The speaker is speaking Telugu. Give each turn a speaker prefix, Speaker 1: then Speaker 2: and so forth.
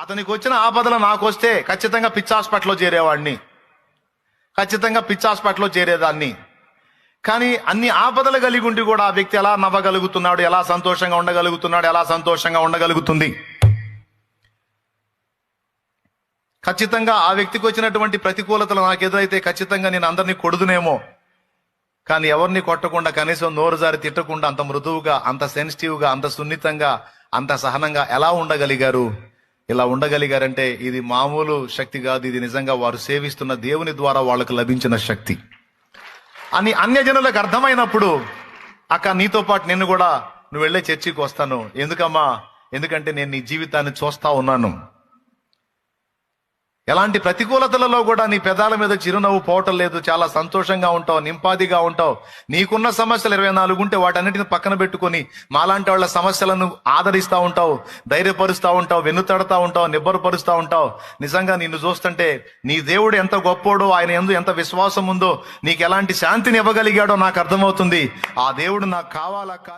Speaker 1: అతనికి వచ్చిన ఆపదలు నాకు వస్తే ఖచ్చితంగా పిచ్చి హాస్పిటల్లో చేరేవాడిని. ఖచ్చితంగా పిచ్చి హాస్పిటల్లో చేరేదాన్ని. కానీ అన్ని ఆపదలు కలిగి ఉండి కూడా ఆ వ్యక్తి ఎలా నవ్వగలుగుతున్నాడు ఎలా సంతోషంగా ఉండగలుగుతున్నాడు ఎలా సంతోషంగా ఉండగలుగుతుంది? ఖచ్చితంగా ఆ వ్యక్తికి వచ్చినటువంటి ప్రతికూలతలు నాకు ఎదురైతే ఖచ్చితంగా నేను అందరినీ కొడుదునేమో. కానీ ఎవరిని కొట్టకుండా కనీసం నోరు జారి తిట్టకుండా అంత మృదువుగా అంత సెన్సిటివ్గా అంత సున్నితంగా అంత సహనంగా ఎలా ఉండగలిగారు? ఇలా ఉండగలిగారంటే ఇది మామూలు శక్తి కాదు ఇది నిజంగా వారు సేవిస్తున్న దేవుని ద్వారా వాళ్ళకు లభించిన శక్తి. అని అన్యజనులకు అర్థమైనప్పుడు అక్క నీతో పాటు నిన్ను కూడా నువ్వు వెళ్ళే చర్చికి వస్తాను. ఎందుకమ్మా? ఎందుకంటే నేను నీ జీవితాన్ని చూస్తా ఉన్నాను. ఎలాంటి ప్రతికూలతలలో కూడా నీ పెదాల మీద చిరునవ్వు పోవటం లేదు. చాలా సంతోషంగా ఉంటావు నింపాదిగా ఉంటావు. నీకున్న సమస్యలు ఇరవై నాలుగు ఉంటే వాటన్నిటిని పక్కన పెట్టుకొని మాలాంటి వాళ్ళ సమస్యలను ఆదరిస్తూ ఉంటావు ధైర్యపరుస్తూ ఉంటావు వెన్నుతడతా ఉంటావు నిబ్బరపరుస్తూ ఉంటావు. నిజంగా నిన్ను చూస్తుంటే నీ దేవుడు ఎంత గొప్పోడో ఆయన ఎందు ఎంత విశ్వాసం ఉందో నీకు ఎలాంటి శాంతిని ఇవ్వగలిగాడో నాకు అర్థమవుతుంది. ఆ దేవుడు నాకు కావాలా కా